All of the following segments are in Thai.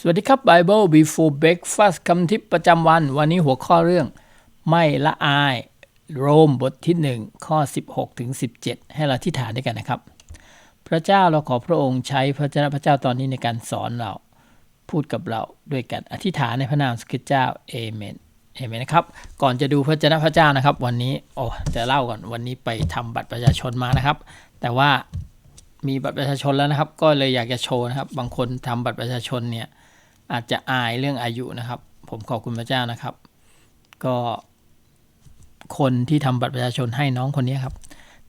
สวัสดีครับ Bible Before Breakfast คำทิปประจำวัน วันนี้หัวข้อเรื่อง ไม่ละอาย โรมบทที่ 1 ข้อ 16 ถึง 17 ให้เราที่ฐานด้วยกันนะครับ พระเจ้าเราขอพระองค์ใช้พระเจ้าพระเจ้าตอนนี้ในการสอนเรา พูดกับเราด้วยกันอธิษฐานในพระนามสกิเจ้าเอเมนเอเมนนะครับ ก่อนจะดูพระเจ้าพระเจ้านะครับ วันนี้โอ้จะเล่าก่อนวันนี้ไปทำบัตรประชาชนมานะครับ แต่ว่ามีบัตรประชาชนแล้วนะครับ ก็เลยอยากจะโชว์นะครับ บางคนทำบัตรประชาชนเนี่ย อาจจะอายเรื่องอายุนะครับ ผมขอบคุณพระเจ้านะครับ ก็คนที่ทำบัตรประชาชนให้น้องคนนี้ครับ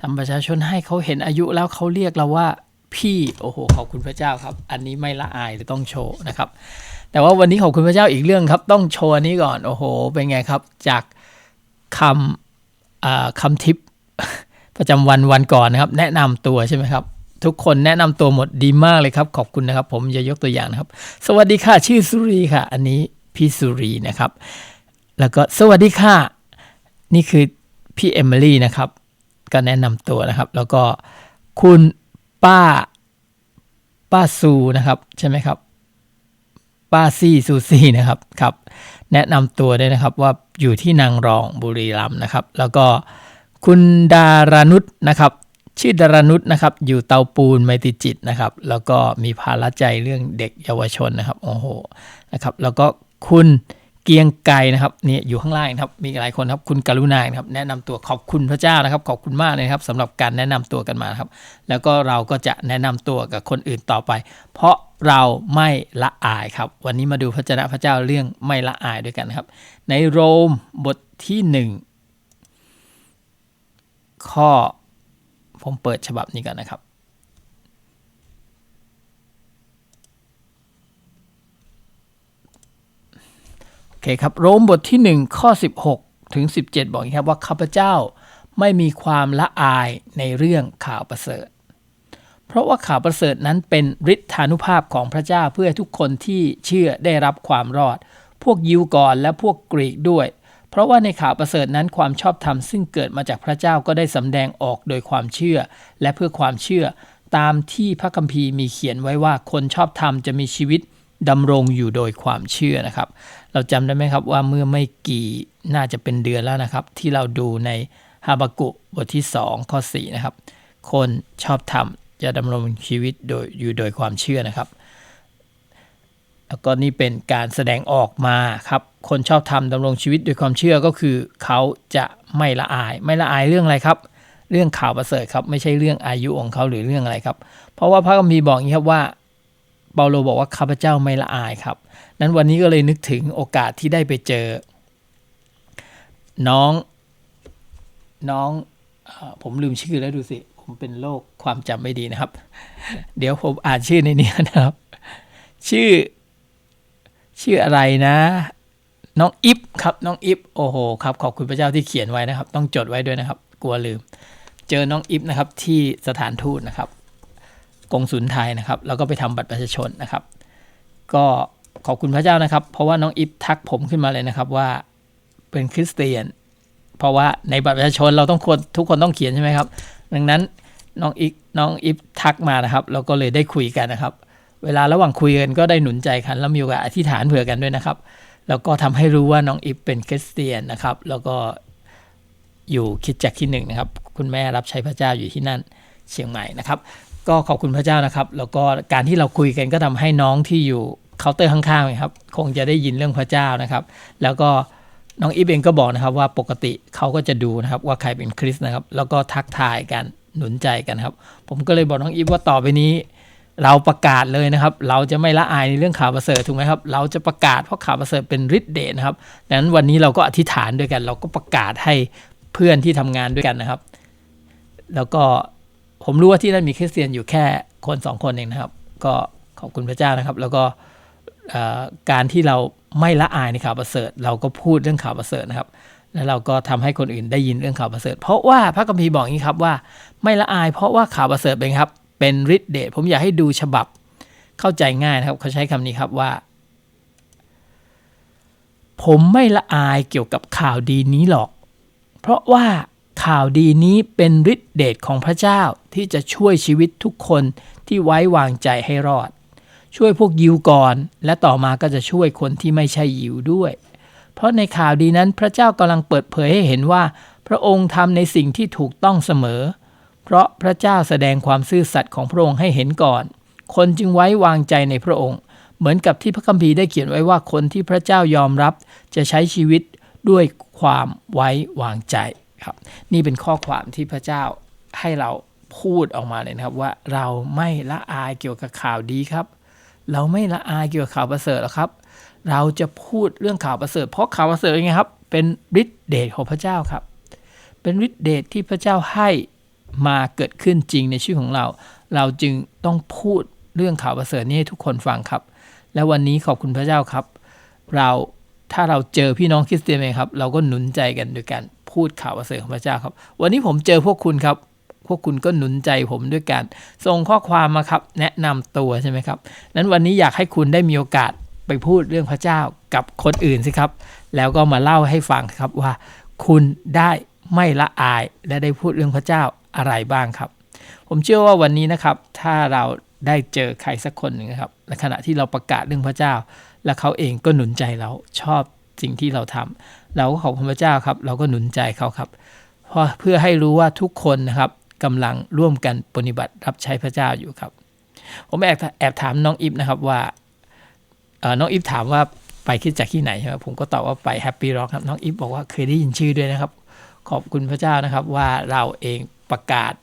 ทำประชาชนให้เขาเห็นอายุแล้วเขาเรียกเราว่าพี่โอ้โหขอบคุณพระเจ้าครับ อันนี้ไม่ละอายหรือต้องโชว์นะครับ แต่ว่าวันนี้ขอบคุณพระเจ้าอีกเรื่องครับ ต้องโชว์นนี้ก่อนโอ้โห เป็นไงครับ จากคำคำทิปประจำวันวันก่อนนะครับ แนะนำตัวใช่ไหมครับ ทุกคนแนะนำตัวหมดดีมากเลยครับ ขอบคุณนะครับ ผมจะยกตัวอย่างนะครับ สวัสดีค่ะ ชื่อสุรีค่ะ อันนี้พี่สุรีนะครับ แล้วก็สวัสดีค่ะ นี่คือพี่เอมิลี่นะครับ ก็แนะนำตัวนะครับ แล้วก็คุณป้า ป้าซูนะครับ ใช่ไหมครับ ป้าซี่ซูซี่นะครับครับ แนะนำตัวด้วยนะครับว่าอยู่ที่นางรองบุรีรัมย์นะครับ แล้วก็คุณดารานุษนะครับ ชื่อดารนุษนะครับ อยู่เตาปูนไมตรีจิตนะครับ แล้วก็มีภาระใจเรื่องเด็กเยาวชนนะครับโอ้โหนะครับ แล้วก็คุณเกียงไกรนะครับนี่อยู่ข้างล่างนะครับ มีหลายคนครับคุณกรุณานะครับแนะนำตัวขอบคุณพระเจ้านะครับ ขอบคุณมากเลยครับสำหรับการแนะนำตัวกันมาครับ แล้วก็เราก็จะแนะนำตัวกับคนอื่นต่อไป เพราะเราไม่ละอายครับ วันนี้มาดูพระเจ้าพระเจ้าเรื่องไม่ละอายด้วยกันนะครับ ในโรมบทที่หนึ่งข้อ ผมเปิดฉบับนี้ก่อนนะครับ โอเคครับ โรมบทที่ 1 ข้อ 16 ถึง 17 บอกอย่างนี้ครับว่าข้าพเจ้าไม่มีความละอายในเรื่องข่าวประเสริฐ เพราะว่าข่าวประเสริฐนั้นเป็นฤทธานุภาพของพระเจ้าเพื่อทุกคนที่เชื่อได้รับความรอด พวกยิวก่อนและพวกกรีกด้วย เพราะว่าในข่าวประเสริฐนั้นความชอบธรรมซึ่งเกิดมาจากพระเจ้าก็ได้สำแดงออกโดยความเชื่อ และเพื่อความเชื่อ ตามที่พระคัมภีร์มีเขียนไว้ว่าคนชอบธรรมจะมีชีวิตดำรงอยู่โดยความเชื่อนะครับ เราจำได้ไหมครับว่าเมื่อไม่กี่น่าจะเป็นเดือนแล้วนะครับ ที่เราดูในฮาบากุบทที่ 2 ข้อ4นะครับคนชอบธรรมจะดำรงชีวิตโดยอยู่โดยความเชื่อนะครับ แล้วก็นี่เป็นการแสดงออกมาครับ คนชอบธรรมดำรงชีวิตโดยความเชื่อก็คือ เขาจะไม่ละอาย ไม่ละอายเรื่องอะไรครับ เรื่องข่าวประเสริฐครับ ไม่ใช่เรื่องอายุของเขาหรือเรื่องอะไรครับ เพราะว่าพระคัมภีร์บอกอย่างนี้ครับว่าเปาโลบอกว่าข้าพเจ้าไม่ละอายครับ นั้นวันนี้ก็เลยนึกถึงโอกาสที่ได้ไปเจอ น้องน้องอผมลืมชื่อแล้วดูสิ ผมเป็นโรคความจำไม่ดีนะครับ เดี๋ยวผมอ่านชื่อในนี้นะครับ ชื่อ ชื่ออะไรนะ น้องอิฟครับ น้องอิฟโอ้โหครับขอบคุณพระเจ้าที่เขียนไว้นะครับ ต้องจดไว้ด้วยนะครับ กลัวลืม เจอน้องอิฟนะครับที่สถานทูตนะครับกงสุลไทยนะครับ แล้วก็ไปทำบัตรประชาชนนะครับ ก็ขอบคุณพระเจ้านะครับ เพราะว่าน้องอิฟทักผมขึ้นมาเลยนะครับว่าเป็นคริสเตียน เพราะว่าในบัตรประชาชนเราต้องควรทุกคนต้องเขียนใช่ไหมครับ ดังนั้นน้องอิฟน้องอิฟทักมานะครับ เราก็เลยได้คุยกันนะครับ เวลาระหว่างคุยกันก็ได้หนุนใจกันแล้วมีโอกาสอธิษฐานเผื่อกันด้วยนะครับ แล้วก็ทำให้รู้ว่าน้องอิฟเป็นคริสเตียนนะครับ แล้วก็อยู่คิดจักที่หนึ่งนะครับ คุณแม่รับใช้พระเจ้าอยู่ที่นั่นเชียงใหม่นะครับ ก็ขอบคุณพระเจ้านะครับ แล้วก็การที่เราคุยกันก็ทำให้น้องที่อยู่เคาน์เตอร์ข้างๆครับ คงจะได้ยินเรื่องพระเจ้านะครับ แล้วก็น้องอีฟเองก็บอกนะครับว่าปกติเขาก็จะดูนะครับว่าใครเป็นคริสนะครับ แล้วก็ทักทายกันหนุนใจกันครับ ผมก็เลยบอกน้องอีฟว่าต่อไปนี้ เราประกาศเลยนะครับ เราจะไม่ละอายในเรื่องข่าวประเสริฐถูกไหมครับ เราจะประกาศเพราะข่าวประเสริฐเป็นฤทธิ์เดชนะครับดังนั้นวันนี้เราก็อธิษฐานด้วยกัน เราก็ประกาศให้เพื่อนที่ทำงานด้วยกันนะครับ แล้วก็ผมรู้ว่าที่นั่นมีคริสเตียนอยู่แค่คนสองคนเองนะครับ ก็ขอบคุณพระเจ้านะครับ แล้วก็การที่เราไม่ละอายในข่าวประเสริฐ เราก็พูดเรื่องข่าวประเสริฐนะครับ แล้วเราก็ทำให้คนอื่นได้ยินเรื่องข่าวประเสริฐ เพราะว่าพระคัมภีบอกอย่างนี้ครับว่าไม่ละอาย เพราะว่าข่าวประเสริฐเป็นครับ เป็นฤทธิเดชผมอยากให้ดูฉบับเข้าใจง่ายนะครับเขาใช้คำนี้ครับว่า ผมไม่ละอายเกี่ยวกับข่าวดีนี้หรอก เพราะว่าข่าวดีนี้เป็นฤทธิเดชของพระเจ้าที่จะช่วยชีวิตทุกคนที่ไว้วางใจให้รอด ช่วยพวกยิวก่อน และต่อมาก็จะช่วยคนที่ไม่ใช่ยิวด้วย เพราะในข่าวดีนั้นพระเจ้ากำลังเปิดเผยให้เห็นว่า พระองค์ทำในสิ่งที่ถูกต้องเสมอเพราะพระเจ้าแสดงความซื่อสัตย์ของพระองค์ให้เห็นก่อน คนจึงไว้วางใจในพระองค์ เหมือนกับที่พระคัมภีร์ได้เขียนไว้ว่าคนที่พระเจ้ายอมรับจะใช้ชีวิตด้วยความไว้วางใจครับ นี่เป็นข้อความที่พระเจ้าให้เราพูดออกมาเลยนะครับว่าเราไม่ละอายเกี่ยวกับข่าวดีครับ เราไม่ละอายเกี่ยวกับข่าวประเสริฐหรอกครับ เราจะพูดเรื่องข่าวประเสริฐ เพราะข่าวประเสริฐไงครับ เป็นฤทธิเดชของพระเจ้าครับ เป็นฤทธิเดชที่พระเจ้าให้ มาเกิดขึ้นจริงในชีวิตของเรา เราจึงต้องพูดเรื่องข่าวประเสริฐนี้ให้ทุกคนฟังครับ และวันนี้ขอบคุณพระเจ้าครับ เราถ้าเราเจอพี่น้องคริสเตียนไหมครับ เราก็หนุนใจกันโดยการพูดข่าวประเสริฐของพระเจ้าครับ วันนี้ผมเจอพวกคุณครับ พวกคุณก็หนุนใจผมด้วยการส่งข้อความมาครับ แนะนำตัวใช่ไหมครับนั้นวันนี้อยากให้คุณได้มีโอกาสไปพูดเรื่องพระเจ้ากับคนอื่นสิครับ แล้วก็มาเล่าให้ฟังครับว่า คุณได้ไม่ละอายและได้พูดเรื่องพระเจ้า อะไรบ้างครับ ผมเชื่อว่าวันนี้นะครับ ถ้าเราได้เจอใครสักคนหนึ่งนะครับในขณะที่เราประกาศเรื่องพระเจ้า และเขาเองก็หนุนใจเราชอบสิ่งที่เราทำเราก็ขอบคุณพระเจ้าครับ เราก็หนุนใจเขาครับเพราะเพื่อให้รู้ว่าทุกคนนะครับกำลังร่วมกันปฏิบัติรับใช้พระเจ้าอยู่ครับ ผมแอบแอบถามน้องอิฟนะครับว่าน้องอิฟถามว่าไปคิดจากที่ไหนใช่ไหมผมก็ตอบว่าไปแฮปปี้ร็อกครับน้องอิฟบอกว่าเคยได้ยินชื่อด้วยนะครับ ขอบคุณพระเจ้านะครับว่าเราเอง ประกาศ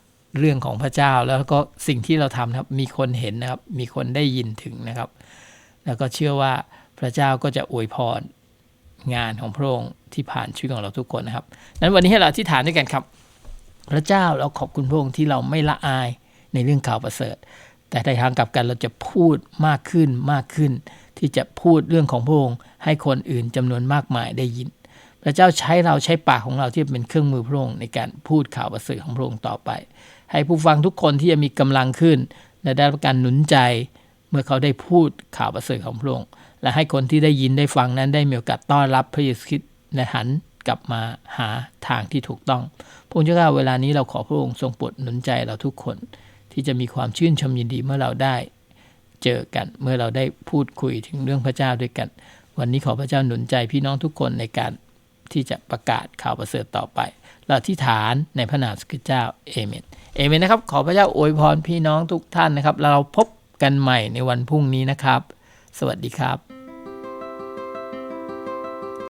เรื่องของพระเจ้า แล้วก็สิ่งที่เราทำนะครับ มีคนเห็นนะครับ มีคนได้ยินถึงนะครับ แล้วก็เชื่อว่าพระเจ้าก็จะอวยพรงานของพระองค์ที่ผ่านชีวิตของเราทุกคนนะครับนั้นวันนี้ให้เราที่ฐานด้วยกันครับ พระเจ้าเราขอบคุณพระองค์ที่เราไม่ละอายในเรื่องข่าวประเสริฐ แต่ในทางกลับกันเราจะพูดมากขึ้นมากขึ้น ที่จะพูดเรื่องของพระองค์ให้คนอื่นจำนวนมากมายได้ยิน พระเจ้าใช้เราใช้ปากของเราที่เป็นเครื่องมือพระองค์ในการพูดข่าวประเสริฐของพระองค์ต่อไป ให้ผู้ฟังทุกคนที่จะมีกำลังขึ้น และได้รับการหนุนใจเมื่อเขาได้พูดข่าวประเสริฐของพระองค์และให้คนที่ได้ยินได้ฟังนั้นได้มีโอกาสต้อนรับพระเยซูคริสต์และหันกลับมาหาทางที่ถูกต้องพระองค์เจ้าข้าเวลานี้เราขอพระองค์ทรงโปรดหนุนใจเราทุกคน ที่จะมีความชื่นชมยินดีเมื่อเราได้ เจอกันเมื่อเราได้พูดคุยถึงเรื่องพระเจ้าด้วยกัน วันนี้ขอพระเจ้าหนุนใจพี่น้องทุกคนในการ ที่จะประกาศข่าวประเสริฐต่อไป เราที่ฐานในพระนามสุขเจ้าเอเมนเอเมนนะครับ ขอพระเจ้าอวยพรพี่น้องทุกท่านนะครับแล้วเราพบกันใหม่ในวันพรุ่งนี้นะครับ สวัสดีครับ